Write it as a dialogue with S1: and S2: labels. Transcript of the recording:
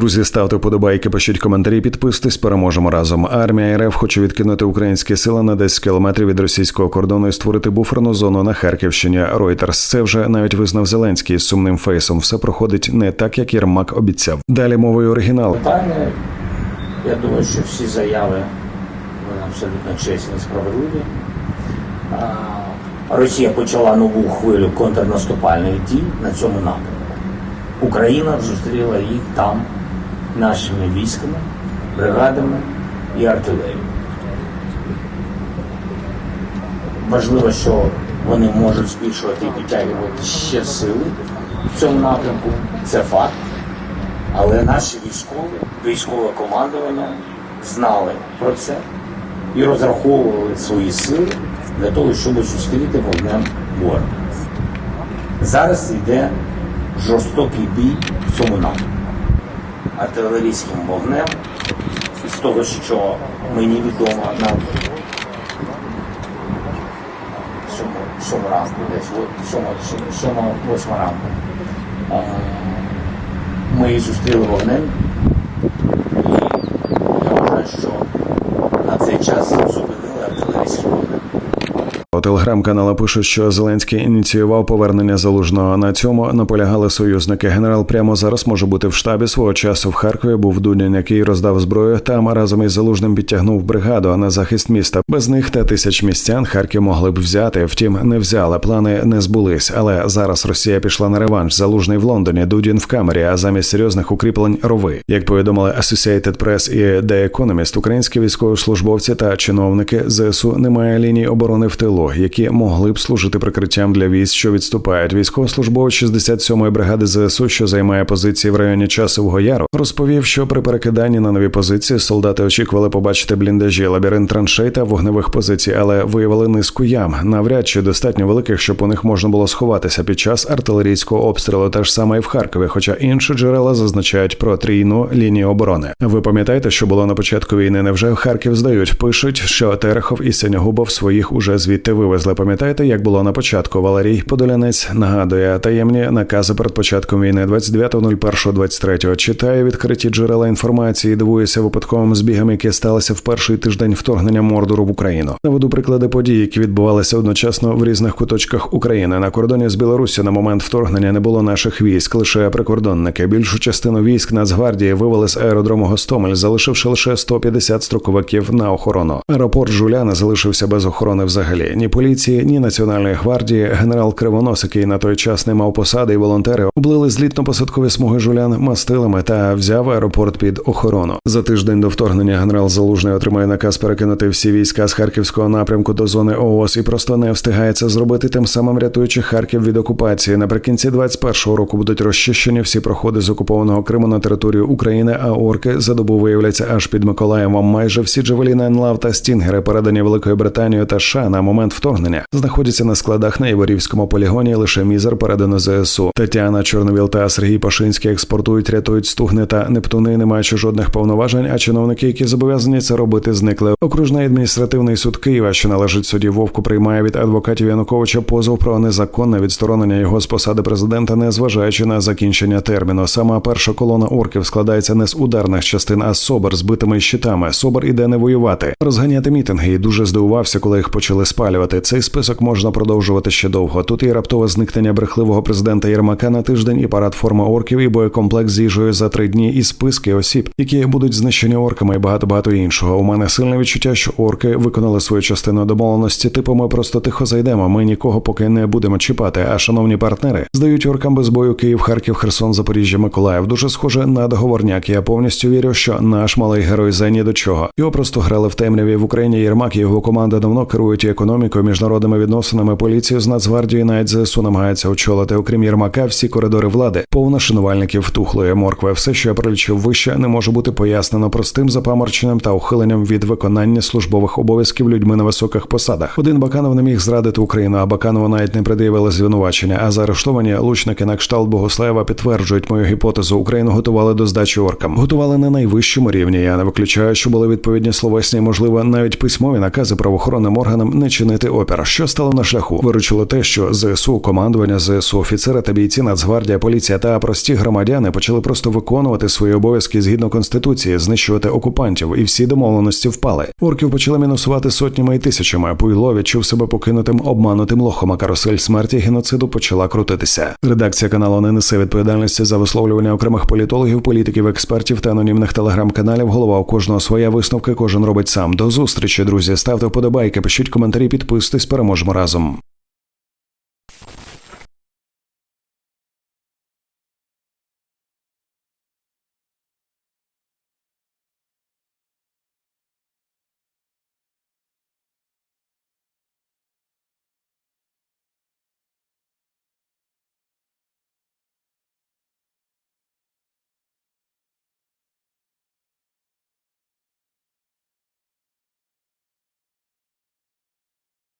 S1: Друзі, ставте вподобайки, пишіть коментарі, підписуйтесь, переможемо разом. Армія РФ хоче відкинути українські сили на 10 кілометрів від російського кордону і створити буферну зону на Харківщині. Reuters це вже навіть визнав Зеленський з сумним фейсом. Все проходить не так, як Єрмак обіцяв. Далі мовою оригіналу.
S2: Питання, я думаю, що всі заяви вони абсолютно чесні і справедливі. Росія почала нову хвилю контрнаступальних дій на цьому напрямку. Україна зустріла їх там нашими військами, бригадами і артилерією. Важливо, що вони можуть збільшувати і підтягувати ще сили в цьому напрямку. Це факт. Але наші військові, військове командування знали про це і розраховували свої сили для того, щоб зустріти вогнем ворога. Зараз йде жорстокий бій в цьому напрямку. Артилерійським вогнем, з того, що мені відомо на сьому, ранку, десь сьома, восьма ранку. Ми зустріли вогнем, і я вважаю, що на цей час зупинили артилерійський вогнем.
S1: Телеграм-канала пишуть, що Зеленський ініціював повернення залужного. На цьому наполягали союзники. Генерал прямо зараз може бути в штабі свого часу в Харкові. Був Дудін, який роздав зброю. Там разом із залужним підтягнув бригаду на захист міста. Без них та тисяч містян Харків могли б взяти. Втім, не взяли. Плани не збулись. Але зараз Росія пішла на реванш. Залужний в Лондоні, Дудін в камері. А замість серйозних укріплень рови. Як повідомили Associated Press і The Economist, українські військовослужбовці та чиновники ЗСУ немає ліній оборони в тилу, які могли б служити прикриттям для військ, що відступають. Військовослужбовець 67-ї бригади ЗСУ, що займає позиції в районі Часового Яру, розповів, що при перекиданні на нові позиції солдати очікували побачити бліндажі, лабіринт траншей та вогневих позицій, але виявили низку ям, навряд чи достатньо великих, щоб у них можна було сховатися під час артилерійського обстрілу. Те ж саме і в Харкові, хоча інші джерела зазначають про трійну лінію оборони. Ви пам'ятаєте, що було на початку війни? Невже Харків здають? Пишуть, що Терехов і Синягубов своїх уже звідти вивезли. Пам'ятаєте, як було на початку? Валерій Подолянець нагадує таємні накази перед початком війни 29.01.23. Читає відкриті джерела інформації, дивується випадковим збігам, які сталися в перший тиждень вторгнення Мордору в Україну. Наведу приклади подій, які відбувалися одночасно в різних куточках України. На кордоні з Білорусі на момент вторгнення не було наших військ, лише прикордонники. Більшу частину військ Нацгвардії вивели з аеродрому Гостомель, залишивши лише 150 строковиків на охорону. Аеропорт Жуляна залишився без охорони взагалі. Ні поліції, ні національної гвардії. Генерал Кривонос, який на той час не мав посади, і волонтери облили злітно-посадкові смуги жулян мастилами та взяв аеропорт під охорону. За тиждень до вторгнення генерал Залужний отримає наказ перекинути всі війська з харківського напрямку до зони ООС і просто не встигає це зробити, тим самим рятуючи Харків від окупації. Наприкінці 21-го року будуть розчищені всі проходи з окупованого Криму на територію України. А орки за добу виявляться аж під Миколаєвом. Майже всі джавеліни Енлав та Стінгери, передані Великою Британією та США на момент вторгнення, знаходяться на складах на Іворівському полігоні. Лише мізер передано ЗСУ. Тетяна Чорновіл та Сергій Пашинський експортують, рятують стугни та Нептуни, не маючи жодних повноважень. А чиновники, які зобов'язані це робити, зникли. Окружний адміністративний суд Києва, що належить суді Вовку, приймає від адвокатів Януковича позов про незаконне відсторонення його з посади президента, не зважаючи на закінчення терміну. Сама перша колона орків складається не з ударних частин, а з собор з битими щитами. Собор іде не воювати, розганяти мітинги. І дуже здивувався, коли їх почали спалювати. Цей список можна продовжувати ще довго. Тут є раптове зникнення брехливого президента Єрмака на тиждень і парад форми орків і боєкомплект з їжею за три дні і списки осіб, які будуть знищені орками і багато багато іншого. У мене сильне відчуття, що орки виконали свою частину домовленості. Типу, ми просто тихо зайдемо. Ми нікого поки не будемо чіпати. А шановні партнери здають оркам без бою Київ, Харків, Херсон, Запоріжжя, Миколаїв. Дуже схоже на договорняк. Я повністю вірю, що наш малий герой за до чого. Його просто грали в темряві в Україні. Єрмак і його команда давно керують економікою, міжнародними відносинами. Поліцію з Нацгвардією навіть ЗСУ намагається очолити. Окрім Єрмака, всі коридори влади повно шанувальників втухлої моркви. Все, що я прилічив вище, не може бути пояснено простим запаморченням та ухиленням від виконання службових обов'язків людьми на високих посадах. Один Баканов не міг зрадити Україну, а Баканову навіть не пред'явили звинувачення. А заарештовані лучники на кшталт Богослаєва підтверджують мою гіпотезу. Україну готували до здачі оркам. Готували на найвищому рівні. Я не виключаю, що були відповідні словесні, можливо, навіть письмові накази правоохоронним органам не чинити опір. Що стало на шляху? Виручило те, що ЗСУ, командування ЗСУ, офіцери та бійці Нацгвардія, поліція та прості громадяни почали просто виконувати свої обов'язки згідно конституції, знищувати окупантів, і всі домовленості впали. Орків почали мінусувати сотнями і тисячами. Пуйло відчув себе покинутим обманутим лохом. а Карусель смерті геноциду почала крутитися. Редакція каналу не несе відповідальності за висловлювання окремих політологів, політиків, експертів та анонімних телеграм-каналів. Голова у кожного своя висновки. Кожен робить сам. До зустрічі, друзі. Ставте вподобайки, пишіть коментарі, підписуйтесь. Переможемо разом.